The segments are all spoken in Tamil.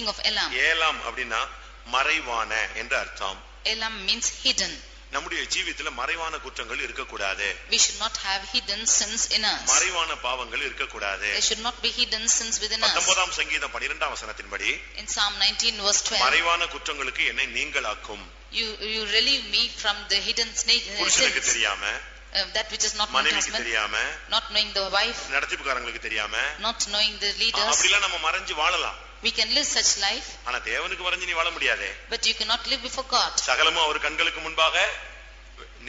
is king of Elam. ஏலாம் அப்படின்னா மறைவான என்று அர்த்தம் Elam means hidden. நம்முடைய ஜீவித்துல மறைவான குற்றங்கள் இருக்கக்கூடாது We should not have hidden sins in us. மறைவான பாவங்கள் இருக்கக்கூடாது There should not be hidden sins within us. பத்தொன்பதாம் சங்கீதம் பனிரெண்டாம் வசனத்தின்படி In Psalm 19 verse 12, மறைவான குற்றங்களுக்கு என்னை நீங்களாக்கும் you, you relieve me from the hidden sna- uh, புருஷனுக்கு sins, தெரியாம uh, that which is not known to மனைவிக்கு husband, தெரியாம not knowing the wife, நடத்திப்புக்காரங்களுக்கு தெரியாம not knowing the leaders. அப்படிலாம் நம்ம மறைஞ்சு வாழலாம் We can live such life, ஆனா தேவனுக்கு மறைஞ்சு நீ வாழ முடியாதே but you cannot live before God. சகலமும் அவர் கண்களுக்கு முன்பாக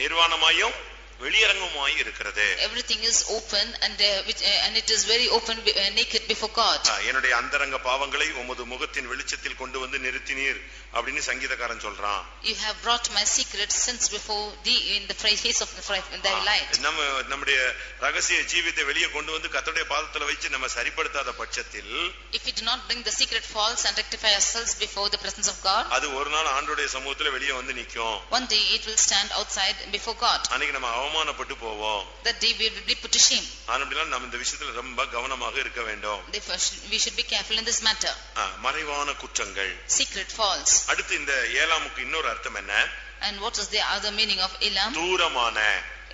நிர்வாணமாயும் வெளியரங்கமாயும் இருக்கிறது Everything is open and uh, which, uh, and it is very open, uh, naked before God. ஆ, என்னுடைய அந்தரங்க பாவங்களை உமது முகத்தின் வெளிச்சத்தில் கொண்டு வந்து நிறுத்தினீர் அப்படின்னு சங்கீதக்காரன் சொல்றான் You have brought my secret sins before thee in the face of the fri- thy light. நம்ம நம்முடைய ரகசிய ஜீவித்தை வெளியே கொண்டு வந்து கர்த்தருடைய பாதத்துல வச்சு நம்ம சரிப்படுத்தாத பட்சத்தில் If we do not bring the secret faults and rectify ourselves before the presence of God, அது ஒரு நாள் ஆண்டுடைய சமூகத்துல வெளியே வந்து நிக்கும் one day it will stand outside before God. அன்னைக்கு நம்ம அவமானப்பட்டு போவோம் That day we will be put to shame. ஆனப்படினா நம்ம இந்த விஷயத்துல ரொம்ப கவனமாக இருக்க வேண்டும் Therefore, we should be careful in this matter. மறைவான குற்றங்கள் Secret faults. அடுத்து இந்த ஏழாமுக்கு இன்னொரு அர்த்தம் என்ன And what is the other meaning of Elam? தூரமான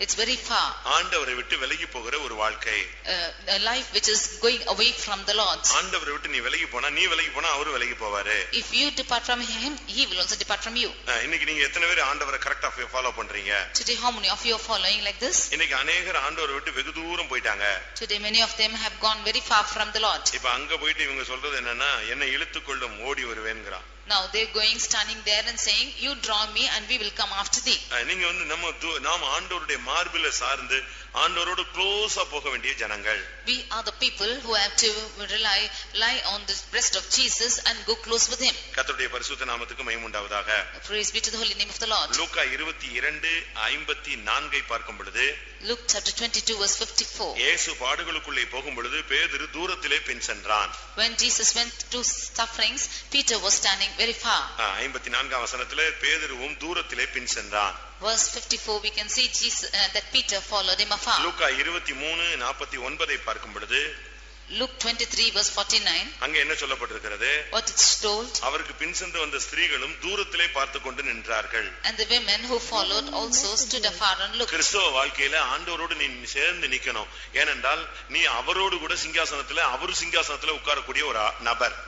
It's very far. ஆண்டவரை விட்டு விலகி போகிற ஒரு வாழ்க்கை Uh, a life which is going away from the Lord. ஆண்டவரை விட்டு நீ விலகி போனா நீ விலகி போனா அவரு விலகி போவாரு If you depart from him, he will also depart from you. இன்னைக்கு நீங்க எத்தனை பேர் ஆண்டவரை கரெக்டா ஃபாலோ பண்றீங்க Today, how many of you are following like this? இன்னைக்கு அநேகர் ஆண்டவரை விட்டு வெகு தூரம் போயிட்டாங்க Today, many of them have gone very far from the Lord. இப்ப அங்க போயிட்டு இவங்க சொல்றது என்னன்னா என்னை இழுத்துக்கொள்ளும் ஓடி வருவேன்கிறான் Now they're going, standing there and saying, You draw me and we will come after thee. நீங்க வந்து நம்ம நாம் ஆண்டவருடைய மார்பில சார்ந்து ஆண்டவரோடு க்ளோஸா போக வேண்டிய ஜனங்கள் We are the people who have to rely, lie on the breast of Jesus and go close with him. கர்த்தருடைய பரிசுத்த நாமத்துக்கு மகிமுண்டாவதாக Praise be to the holy name of the Lord. லூக்கா இருபத்தி இரண்டு ஐம்பத்தி நான்கை பார்க்கும் பொழுது Luke chapter 22 verse 54. இயேசு பாடுகளுக்குள்ளே போகும் பொழுது பேதுரு தூரத்திலே பின் சென்றான் When Jesus went to sufferings, Peter was standing very far. ஐம்பத்தி நான்காம் வசனத்திலே பேதுருவும் தூரத்திலே பின் சென்றான் Verse 54, we can see Jesus, uh, that Peter followed him afar. லூக்கா இருபத்தி மூணு நாற்பத்தி ஒன்பதை பார்க்கும் பொழுது Luke 23 verse 49, அங்க என்ன சொல்லப்பட்டிருக்கிறது? What it's told, அவருக்கு பின் சென்று வந்த ஸ்திரீகளும் தூரத்திலே பார்த்து கொண்டு நின்றார்கள். And the women who followed also stood afar and looked. கிறிஸ்தவ வாழ்க்கையில ஆண்டவரோடு நீ சேர்ந்து நிக்கணும். ஏனென்றால் நீ அவரோடு கூட சிங்காசனத்துல அவரு சிங்காசனத்துல உட்காரக்கூடிய ஒரு நபர்.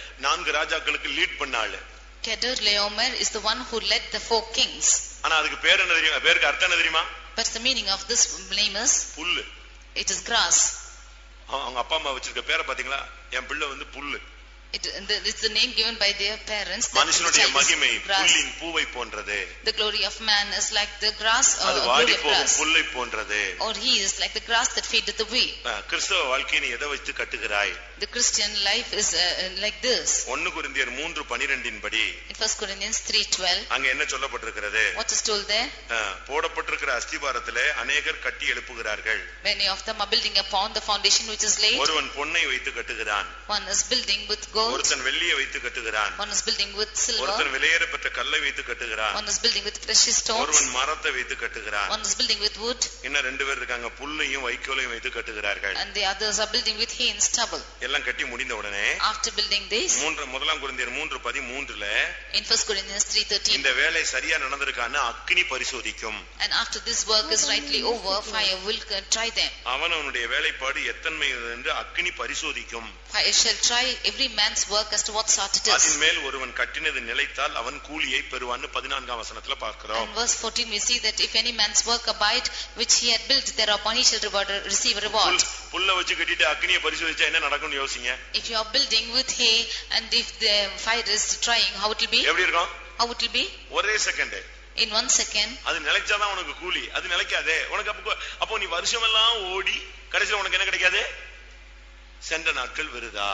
நான்கு ராஜாக்களுக்கு லீட் பண்ண ஆளு. Kedar Laomer is the one who led the four kings. ஆனா அதுக்கு பேர் என்ன தெரியுமா? பேருக்கு அர்த்தம் என்ன தெரியுமா? But the meaning of this name is, புல்லு. it is grass. அவங்க அப்பா அம்மா வச்சிருக்க பேரை பாத்தீங்களா என் பிள்ளை வந்து புல்லு. It, the, it's the name given by their parents. that the மனுஷனுடைய child is மகிமை grass. புல்லின் பூவை போன்றது The glory of man is like the grass or அது glory வாடி of போகும் grass. புல்லை போன்றது Or he is like the grass that fadeth away. அஹ், கிறிஸ்தவ வாழ்க்கையை நீ எதை வச்சு கட்டுகிறாய் The Christian life is uh, uh, like this. ஒன்னு குருந்தியர் மூன்று பனிரெண்டின் படி In 1 Corinthians 3.12, அங்க என்ன சொல்லப்பட்டிருக்கிறது what is told there? அஹ், போடப்பட்டிருக்கிற அஸ்திபாரத்திலே அநேகர் கட்டி எழுப்புகிறார்கள் Many of them are building upon the foundation which is laid. ஒருவன் பொன்னை வைத்து கட்டுகிறான் One is building with gold, ஒருத்தன் வெள்ளியை வைத்து கட்டுகிறான் one is building with silver, ஒருத்தன் விலையேற பெற்ற கல்லை வைத்து கட்டுகிறான் one is building with precious stones, ஒருவன் மரத்தை வைத்து கட்டுகிறான் one is building with wood, இன்னும் ரெண்டு பேர் இருக்காங்க புல்லையும் வைக்கோலையும் வைத்து கட்டுகிறார்கள் and the others are building with hay and stubble. எல்லாம் கட்டி முடிந்த உடனே After building this, மூன்று முதலாம் குருந்தியர் மூன்று பதிமூன்றுல in 1 Corinthians 3.13, இந்த வேலை சரியா நடந்திருக்கான்னு அக்னி பரிசோதிக்கும் and after this work is rightly over, fire will uh, try them. அவன் அவனுடைய வேலைப்பாடு எத்தன்மை என்று அக்னி பரிசோதிக்கும் Fire shall try every man's work as to what sort it அதன் is. மேல் ஒருவன் கட்டினது நிலைத்தால் அவன் கூலியை பெறுவான்னு பதினான்காம் வசனத்துல பார்க்கிறோம் And verse 14 we see that if any man's work abide which he had built thereupon he shall reward, receive a reward. புல்- புல்ல வச்சு கட்டிட்டு அக்னியை பரிசோதிச்சா என்ன நடக்கும்னு யோசிங்க If you are building with hay and if the fire is trying, how it will be? எப்படி இருக்கும் How it will be? ஒரே செகண்ட் In one second, அது நிலைச்சாதான் உனக்கு கூலி அது நிலைக்காதே உனக்கு அப்போ அப்போ நீ வருஷமெல்லாம் ஓடி கடைசியில உனக்கு என்ன கிடைக்காது சென்ற நாட்கள் வருதா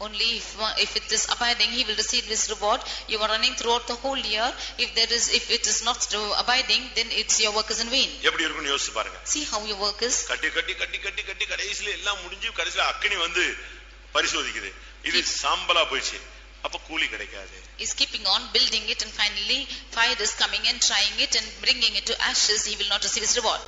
Only if, one- if it is abiding, he will receive his reward. You are running throughout the whole year. If there is, if it is not uh, abiding, then it's your work is in vain. எப்படி இருக்கும்னு யோசிச்சு பாருங்க See how your work is. கட்டி கட்டி கட்டி கட்டி கட்டி கடைசியில எல்லாம் முடிஞ்சு கடைசியில அக்கினி வந்து பரிசோதிக்குது இது சாம்பலா போயிடுச்சு அப்ப கூலி கிடைக்காது Is keeping on building it and finally fire is coming and trying it and bringing it to ashes. He will not receive his reward.